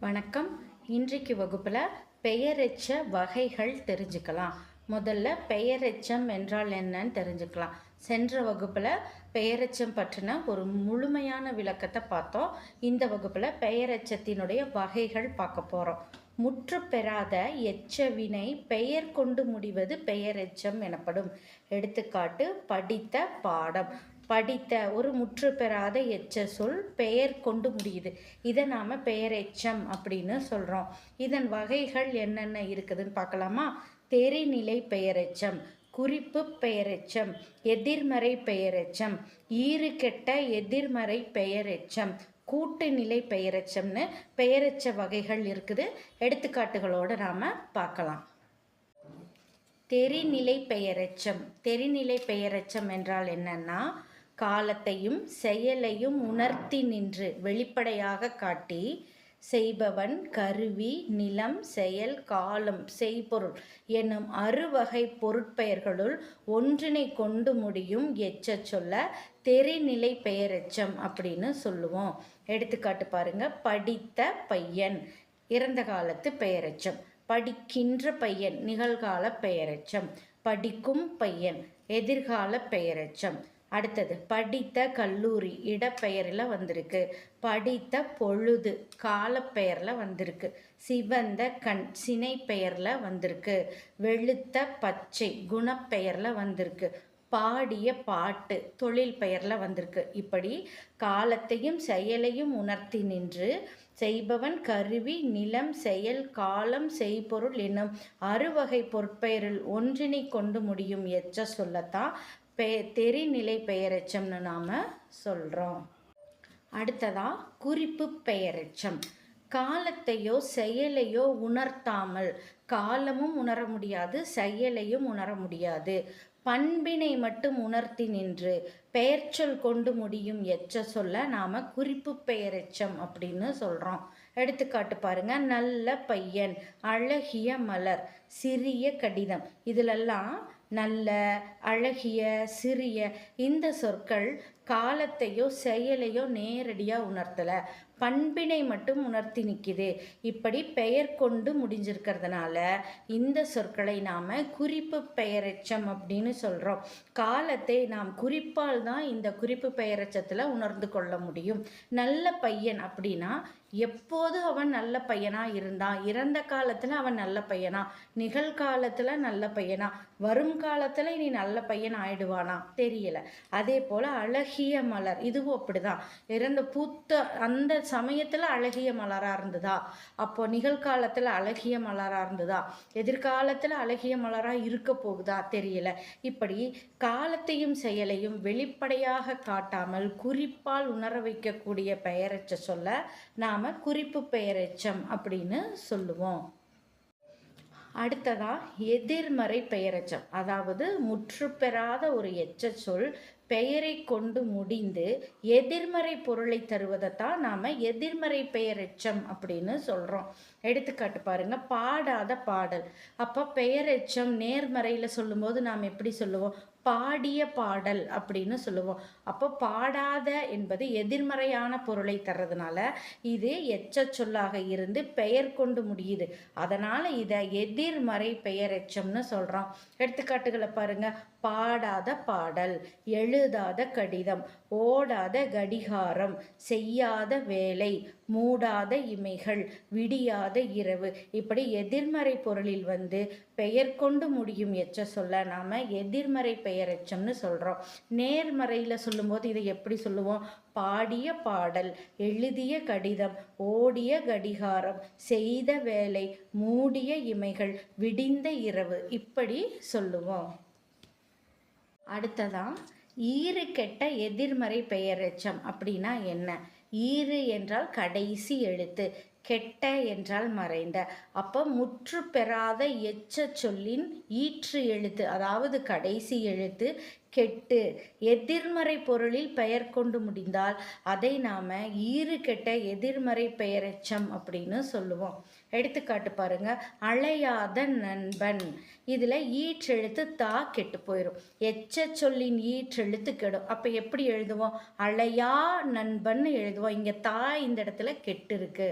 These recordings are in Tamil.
வணக்கம். இன்றைக்கு வகுப்பில் பெயரெச்ச வகைகள் தெரிஞ்சுக்கலாம். முதல்ல பெயரெச்சம் என்றால் என்னன்னு தெரிஞ்சுக்கலாம். சென்ற வகுப்பில் பெயரெச்சம் பற்றின ஒரு முழுமையான விளக்கத்தை பார்த்தோம். இந்த வகுப்பில் பெயரெச்சத்தினுடைய வகைகள் பார்க்க போகிறோம் முற்று பெறாத எச்சவினை பெயர் கொண்டு முடிவது பெயரெச்சம் எனப்படும். எடுத்துக்காட்டு படித்த பாடம். படித்த ஒரு முற்று பெறாத எச்ச சொல் பெயர் கொண்டு முடியுது. இதை நாம் பெயரெச்சம் அப்படின்னு சொல்கிறோம் இதன் வகைகள் என்னென்ன இருக்குதுன்னு பார்க்கலாமா? தெரிநிலை பெயரெச்சம் குறிப்பு பெயரெச்சம் எதிர்மறை பெயரெச்சம் ஈறு கெட்ட எதிர்மறை பெயரெச்சம் கூட்டுநிலை பெயரெச்சம்னு பெயரெச்ச வகைகள் இருக்குது. எடுத்துக்காட்டுகளோடு நாம் பார்க்கலாம். தெரிநிலை பெயரெச்சம் தெரிநிலை பெயரெச்சம் என்றால் என்னன்னா காலத்தையும் செயலையும் உணர்த்தி நின்று வெளிப்படையாக காட்டி செய்பவன் கருவி நிலம் செயல் காலம் செய்பொருள் என்னும் அறுவகை பொருட்பெயர்களுள் ஒன்றினை கொண்டு முடியும் எச்ச சொல்ல தெரிநிலை பெயரெச்சம் அப்படின்னு சொல்லுவோம். எடுத்துக்காட்டு பாருங்க படித்த பையன் இறந்த காலத்து பெயரெச்சம். படிக்கின்ற பையன் நிகழ்கால பெயரெச்சம். படிக்கும் பையன் எதிர்கால பெயரெச்சம். அடுத்தது படித்த கல்லூரி இடப்பெயரில் வந்திருக்கு. படித்த பொழுது காலப்பெயரில் வந்திருக்கு. சிவந்த கண் சினை பெயரில் வந்திருக்கு. வெளுத்த பச்சை குணப்பெயரில் வந்திருக்கு. பாடிய பாட்டு தொழில் பெயரில் வந்திருக்கு. இப்படி காலத்தையும் செயலையும் உணர்த்தி நின்று செய்பவன் கருவி நிலம் செயல் காலம் செய்பொருள் என்னும் அறுவகை பொற்பெயரில் ஒன்றினை கொண்டு முடியும் எச்ச சொல்லத்தான் பெ தெரிநிலை பெயரெச்சம்னு நாம் சொல்கிறோம் அடுத்ததாக குறிப்பு பெயரெச்சம். காலத்தையோ செயலையோ உணர்த்தாமல் காலமும் உணர முடியாது செயலையும் உணர முடியாது. பண்பினை மட்டும் உணர்த்தி நின்று பெயர்ச்சொல் கொண்டு முடியும் எச்ச சொல்ல நாம் குறிப்பு பெயரெச்சம் அப்படின்னு சொல்கிறோம் எடுத்துக்காட்டு பாருங்க நல்ல பையன் அழகிய மலர் சிறிய கடிதம். இதிலெல்லாம் நல்ல அழகிய சிறிய இந்த சொற்கள் காலத்தையோ செயலையோ நேரடியாக உணர்த்தலை. பண்பினை மட்டும் உணர்த்தி நிற்கிது இப்படி பெயர் கொண்டு முடிஞ்சிருக்கிறதுனால இந்த சொற்களை நாம் குறிப்பு பெயரெச்சம் அப்படின்னு சொல்கிறோம் காலத்தை நாம் குறிப்பால் தான் இந்த குறிப்பு பெயரெச்சத்தில் உணர்ந்து கொள்ள முடியும். நல்ல பையன் அப்படின்னா எப்போது அவன் நல்ல பையனாக இருந்தான் இறந்த காலத்தில் அவன் நல்ல பையனா? நிகழ்காலத்தில் நல்ல பையனா? வரும் காலத்தில் இனி நல்ல பையன் ஆயிடுவானா? தெரியல. அதே போல் அழகி அழகிய மலர். இதுவும் அப்படிதான். இறந்த பூத்த அந்த சமயத்தில் அழகிய மலராக இருந்ததா? அப்போ நிகழ்காலத்தில் அழகிய மலராக இருந்ததா? எதிர்காலத்தில் அழகிய மலராக இருக்க போகுதா? தெரியல. இப்படி காலத்தையும் செயலையும் வெளிப்படையாக காட்டாமல் குறிப்பால் உணர வைக்கக்கூடிய பெயரச்ச சொல்ல நாம் குறிப்பு பெயரச்சம் அப்படின்னு சொல்லுவோம். அடுத்ததா எதிர்மறை பெயரெச்சம். அதாவது முற்று பெறாத ஒரு எச்ச சொல் பெயரை கொண்டு முடிந்து எதிர்மறை பொருளை தருவதைத்தான் நாம் எதிர்மறை பெயரெச்சம் அப்படின்னு சொல்கிறோம் எடுத்துக்காட்டு பாருங்கள் பாடாத பாடல். அப்போ பெயரெச்சம் நேர்மறையில் சொல்லும்போது நாம் எப்படி சொல்லுவோம்? பாடிய பாடல் அப்படின்னு சொல்லுவோம். அப்போ பாடாத என்பது எதிர்மறையான பொருளை தர்றதுனால இது எச்ச சொல்லாக இருந்து பெயர் கொண்டு முடியுது. அதனால் இதை எதிர்மறை பெயரெச்சம்னு சொல்கிறோம் எடுத்துக்காட்டுகளை பாருங்க. பாடாத பாடல் எழுதாத கடிதம் ஓடாத கடிகாரம் செய்யாத வேலை மூடாத இமைகள் விடியாத இரவு. இப்படி எதிர்மறை பொருளில் வந்து பெயர் கொண்டு முடியும் எச்ச சொல்ல நாம் எதிர்மறை பெயரெச்சம்னு சொல்கிறோம் நேர்மறையில் சொல்லும்போது இதை எப்படி சொல்லுவோம்? பாடிய பாடல் எழுதிய கடிதம் ஓடிய கடிகாரம் செய்த வேலை மூடிய இமைகள் விடிந்த இரவு. இப்படி சொல்லுவோம். அடுத்ததான் ஈறு கெட்ட எதிர்மறை பெயரெச்சம் அப்படின்னா என்ன? ஈறு என்றால் கடைசி எழுத்து கெட்ட என்றால் மறைந்த. அப்போ முற்று பெறாத எச்ச சொல்லின் ஈற்று எழுத்து அதாவது கடைசி எழுத்து கெட்டு. எதிர்மறை பொருளில் பெயர் கொண்டு முடிந்தால் அதை நாம் ஈறு கெட்ட எதிர்மறை பெயரெச்சம் அப்படின்னு சொல்லுவோம். எடுத்துக்காட்டு பாருங்க. அழையாத நண்பன். இதில் ஈற்றெழுத்து தா கெட்டு போயிடும் எச்ச சொல்லின் ஈற்றெழுத்து கெடும். அப்போ எப்படி எழுதுவோம்? அழையா நண்பன் எழுதுவோம். இங்கே தா இந்த இடத்துல கெட்டு இருக்கு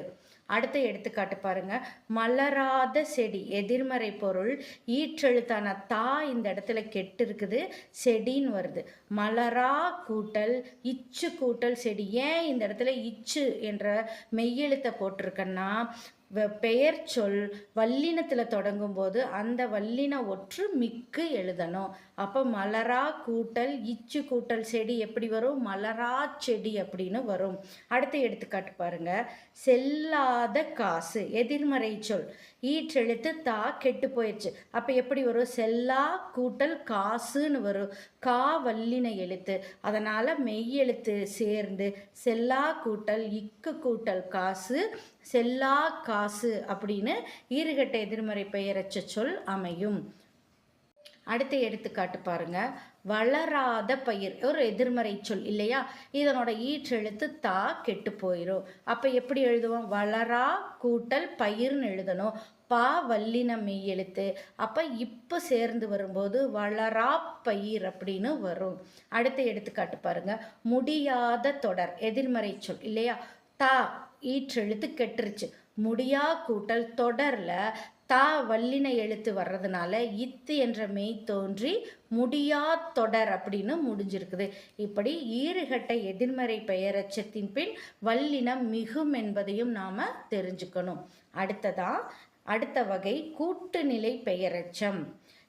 அடுத்த எடுத்துக்காட்டு பாருங்க. மலராத செடி எதிர்மறை பொருள். ஈற்றெழுத்தான தா இந்த இடத்துல கெட்டு இருக்குது செடின்னு வருது. மலரா கூட்டல் இச்சு கூட்டல் செடி. ஏன் இந்த இடத்துல இச்சு என்ற மெய்யெழுத்தை போட்டிருக்கேன்னா பெயர் சொல் வல்லினத்தில் தொடங்கும் போது அந்த வல்லின ஒற்று மிக்கு எழுதணும். அப்போ மலரா கூட்டல் இச்சு கூட்டல் செடி எப்படி வரும்? மலரா செடி அப்படின்னு வரும். அடுத்த எடுத்துக்காட்டு பாருங்க. செல்லாத காசு எதிர்மறை சொல். ஈற்றெழுத்து தா கெட்டு போயிடுச்சு அப்போ எப்படி வரும்? செல்லா கூட்டல் காசுன்னு வரும். கா வல்லின எழுத்து. அதனால் மெய்யெழுத்து சேர்ந்து செல்லா கூட்டல் இக்கு கூட்டல் காசு செல்லா கா காசு அப்படின்னு ஈறுகட்ட எதிர்மறை பெயரச்ச சொல் அமையும். அடுத்த எடுத்துக்காட்டு பாருங்க. வளராத பயிர் ஒரு எதிர்மறை சொல் இல்லையா? இதனோட ஈற்றெழுத்து தா கெட்டு போயிடும் அப்போ எப்படி எழுதுவோம்? வளரா கூட்டல் பயிர்னு எழுதணும். பா வல்லின மெய் எழுத்து. அப்போ இப்போ சேர்ந்து வரும்போது வளரா பயிர் அப்படின்னு வரும். அடுத்த எடுத்துக்காட்டு பாருங்க. முடியாத தொடர் எதிர்மறை சொல் இல்லையா? தா ஈற்றெழுத்து கெட்டுருச்சு. முடியா கூட்டல் தொடரில் தா வல்லின எழுத்து வர்றதுனால இத்து என்ற மெய் தோன்றி முடியா தொடர் அப்படின்னு முடிஞ்சிருக்குது. இப்படி ஈறுகட்ட எதிர்மறை பெயரச்சத்தின் பின் வல்லினம் மிகும் என்பதையும் நாம் தெரிஞ்சுக்கணும். அடுத்ததான் அடுத்த வகை கூட்டுநிலை பெயரச்சம்.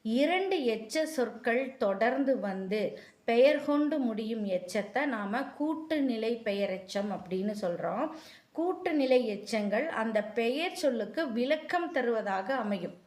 இரண்டு எச்ச சொற்கள் தொடர்ந்து வந்து பெயர் கொண்டு முடியும் எச்சத்தை நாம் கூட்டுநிலை பெயரச்சம் அப்படின்னு சொல்கிறோம் கூட்டுநிலை எச்சங்கள் அந்த பெயர் சொல்லுக்கு விளக்கம் தருவதாக அமையும்.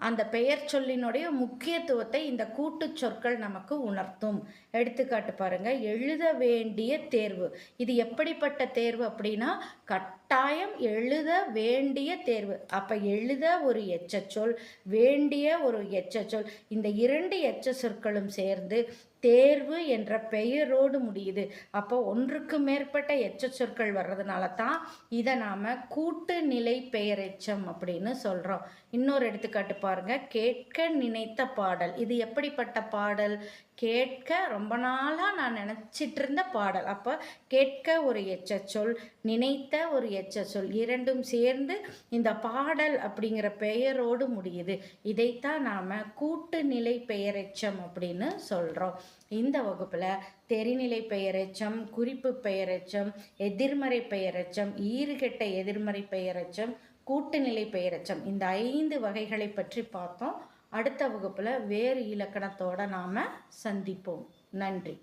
அந்த பெயர் சொல்லினுடைய முக்கியத்துவத்தை இந்த கூட்டு சொற்கள் நமக்கு உணர்த்தும். எடுத்துக்காட்டு பாருங்க எழுத வேண்டிய தேர்வு. இது எப்படிப்பட்ட தேர்வு அப்படின்னா கட்டாயம் எழுத வேண்டிய தேர்வு. அப்போ எழுத ஒரு எச்சச்சொல் வேண்டிய ஒரு எச்சச்சொல் இந்த இரண்டு எச்ச சொற்களும் சேர்ந்து தேர்வு என்ற பெயரோடு முடியுது. அப்போ ஒன்றுக்கு மேற்பட்ட எச்ச சொற்கள் வர்றதுனால தான் இதை நாம் கூட்டு நிலை பெயரெச்சம் அப்படின்னு சொல்கிறோம் இன்னொரு எடுத்துக்காட்டு பாருங்க. கேட்க நினைத்த பாடல். இது எப்படிப்பட்ட பாடல்? கேட்க ரொம்ப நாளாக நான் நினச்சிட்டு இருந்த பாடல். அப்போ கேட்க ஒரு எச்சச்சொல் நினைத்த ஒரு எச்சச்சொல் இரண்டும் சேர்ந்து இந்த பாடல் அப்படிங்கிற பெயரோடு முடியுது. இதைத்தான் நாம் கூட்டுநிலை பெயரெச்சம் அப்படின்னு சொல்கிறோம் இந்த வகுப்பில் தெரிநிலை பெயரெச்சம் குறிப்பு பெயரெச்சம் எதிர்மறை பெயரெச்சம் ஈறுகெட்ட எதிர்மறை பெயரெச்சம் கூட்டுநிலை பெயரெச்சம் இந்த ஐந்து வகைகளை பற்றி பார்த்தோம். அடுத்த வகுப்பில் வேறு இலக்கணத்தோடு நாம் சந்திப்போம். நன்றி.